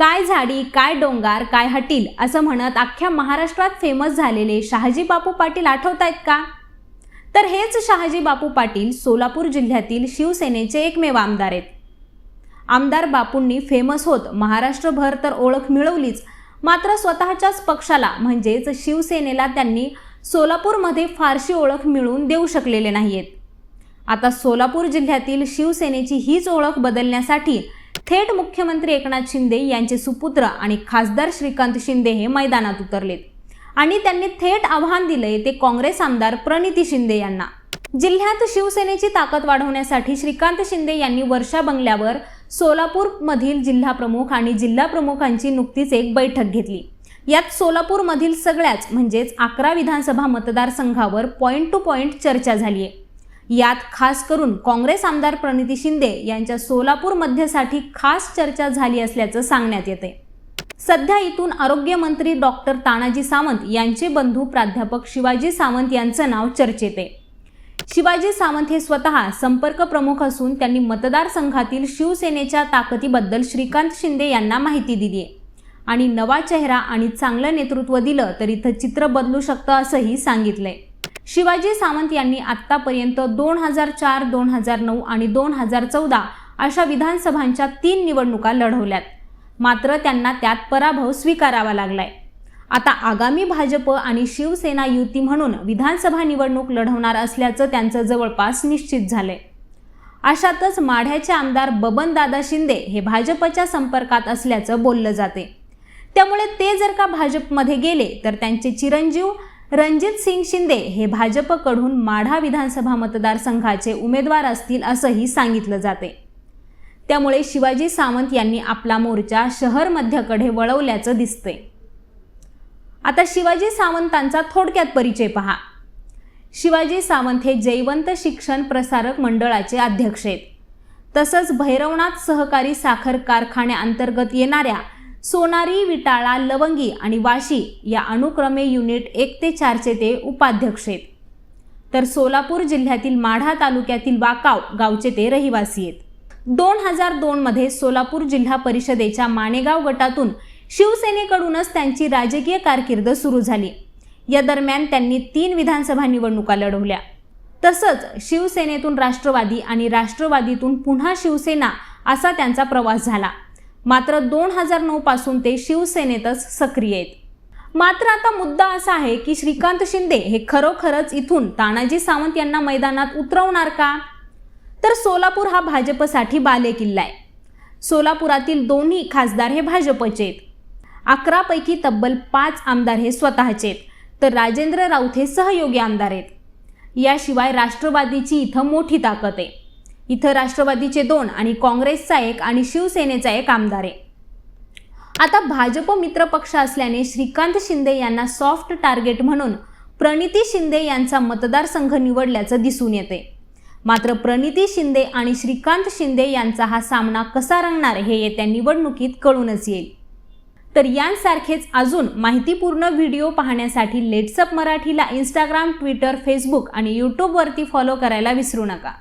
काय झाडी काय डोंगार काय हटील असं म्हणत अख्ख्या महाराष्ट्रात फेमस झालेले शहाजी बापू पाटील आठवत आहेत का? तर हेच शहाजी बापू पाटील सोलापूर जिल्ह्यातील शिवसेनेचे एकमेव आमदार आहेत. आमदार बापूंनी फेमस होत महाराष्ट्रभर तर ओळख मिळवलीच. मात्र स्वतःच्याच पक्षाला म्हणजेच शिवसेनेला त्यांनी सोलापूरमध्ये फारशी ओळख मिळवून देऊ शकलेले नाहीयेत. आता सोलापूर जिल्ह्यातील शिवसेनेची हीच ओळख बदलण्यासाठी थेट मुख्यमंत्री एकनाथ शिंदे यांचे सुपुत्र आणि खासदार श्रीकांत शिंदे हे मैदानात उतरलेत. आणि त्यांनी थेट आव्हान दिलंय ते काँग्रेस आमदार प्रणिती शिंदे यांना. जिल्ह्यात शिवसेनेची ताकद वाढवण्यासाठी श्रीकांत शिंदे यांनी वर्षा बंगल्यावर सोलापूरमधील जिल्हा प्रमुख आणि जिल्हा प्रमुखांची नुकतीच एक बैठक घेतली. यात सोलापूरमधील सगळ्याच म्हणजेच अकरा विधानसभा मतदारसंघावर पॉईंट टू पॉईंट चर्चा झाली आहे यात खास करून काँग्रेस आमदार प्रणिती शिंदे यांच्या सोलापूर मध्यसाठी खास चर्चा झाली असल्याचं सांगण्यात येते. सध्या इथून आरोग्यमंत्री डॉक्टर तानाजी सावंत यांचे बंधू प्राध्यापक शिवाजी सावंत यांचं नाव चर्चेत. आहे शिवाजी सावंत हे स्वतः संपर्क प्रमुख असून त्यांनी मतदारसंघातील शिवसेनेच्या ताकदीबद्दल श्रीकांत शिंदे यांना माहिती दिली आहे आणि नवा चेहरा आणि चांगलं नेतृत्व दिलं तर इथं चित्र बदलू शकतं असंही सांगितलंय. शिवाजी सावंत यांनी आत्तापर्यंत दोन हजार चार दोन हजार नऊ आणि दोन हजार चौदा अशा विधानसभांच्या तीन निवडणुका लढवल्यात. मात्र त्यांना त्यात पराभव स्वीकारावा लागलाय. आता आगामी भाजप आणि शिवसेना युती म्हणून विधानसभा निवडणूक लढवणार असल्याचं त्यांचं जवळपास निश्चित झालंय. अशातच माढ्याचे आमदार बबनदादा शिंदे हे भाजपच्या संपर्कात असल्याचं बोललं जाते त्यामुळे ते जर का भाजपमध्ये गेले तर त्यांचे चिरंजीव रणजित सिंग शिंदे हे भाजपकडून माढा विधानसभा मतदारसंघाचे उमेदवार असतील असंही सांगितलं जाते. त्यामुळे शिवाजी सावंत यांनी आपला मोर्चा शहर मध्यकडे वळवल्याचं दिसतंय. आता शिवाजी सावंतांचा थोडक्यात परिचय पहा. शिवाजी सावंत हे जयवंत शिक्षण प्रसारक मंडळाचे अध्यक्ष आहेत. तसंच भैरवनाथ सहकारी साखर कारखान्याअंतर्गत येणाऱ्या सोनारी विटाळा लवंगी आणि वाशी या अनुक्रमे युनिट एक ते चारचे ते उपाध्यक्ष आहेत. तर सोलापूर जिल्ह्यातील माढा तालुक्यातील वाकाव गावचे ते रहिवासी आहेत. दोन हजार दोनमध्ये सोलापूर जिल्हा परिषदेच्या माणेगाव गटातून शिवसेनेकडूनच त्यांची राजकीय कारकीर्द सुरू झाली. या दरम्यान त्यांनी तीन विधानसभा निवडणुका लढवल्या. तसंच शिवसेनेतून राष्ट्रवादी आणि राष्ट्रवादीतून पुन्हा शिवसेना असा त्यांचा प्रवास झाला. मात्र दोन हजार नऊ पासून ते शिवसेनेतच सक्रिय आहेत. मात्र आता मुद्दा असा आहे की श्रीकांत शिंदे हे खरोखरच इथून तानाजी सावंत यांना मैदानात उतरवणार का? तर सोलापूर हा भाजपसाठी बालेकिल्ला आहे. सोलापुरातील दोन्ही खासदार हे भाजपचे आहेत. अकरापैकी तब्बल पाच आमदार हे स्वतःचे आहेत. तर राजेंद्र राऊत हे सहयोगी आमदार आहेत. याशिवाय राष्ट्रवादीची इथं मोठी ताकद आहे. इथं राष्ट्रवादीचे दोन आणि काँग्रेसचा एक आणि शिवसेनेचा एक आमदार आहे. आता भाजप मित्रपक्ष असल्याने श्रीकांत शिंदे यांना सॉफ्ट टार्गेट म्हणून प्रणिती शिंदे यांचा मतदारसंघ निवडल्याचं दिसून येते. मात्र प्रणिती शिंदे आणि श्रीकांत शिंदे यांचा हा सामना कसा रंगणार हे येत्या निवडणुकीत कळूनच येईल. तर यांसारखेच अजून माहितीपूर्ण व्हिडिओ पाहण्यासाठी लेट्सअप मराठीला इंस्टाग्राम ट्विटर फेसबुक आणि यूट्यूबवरती फॉलो करायला विसरू नका.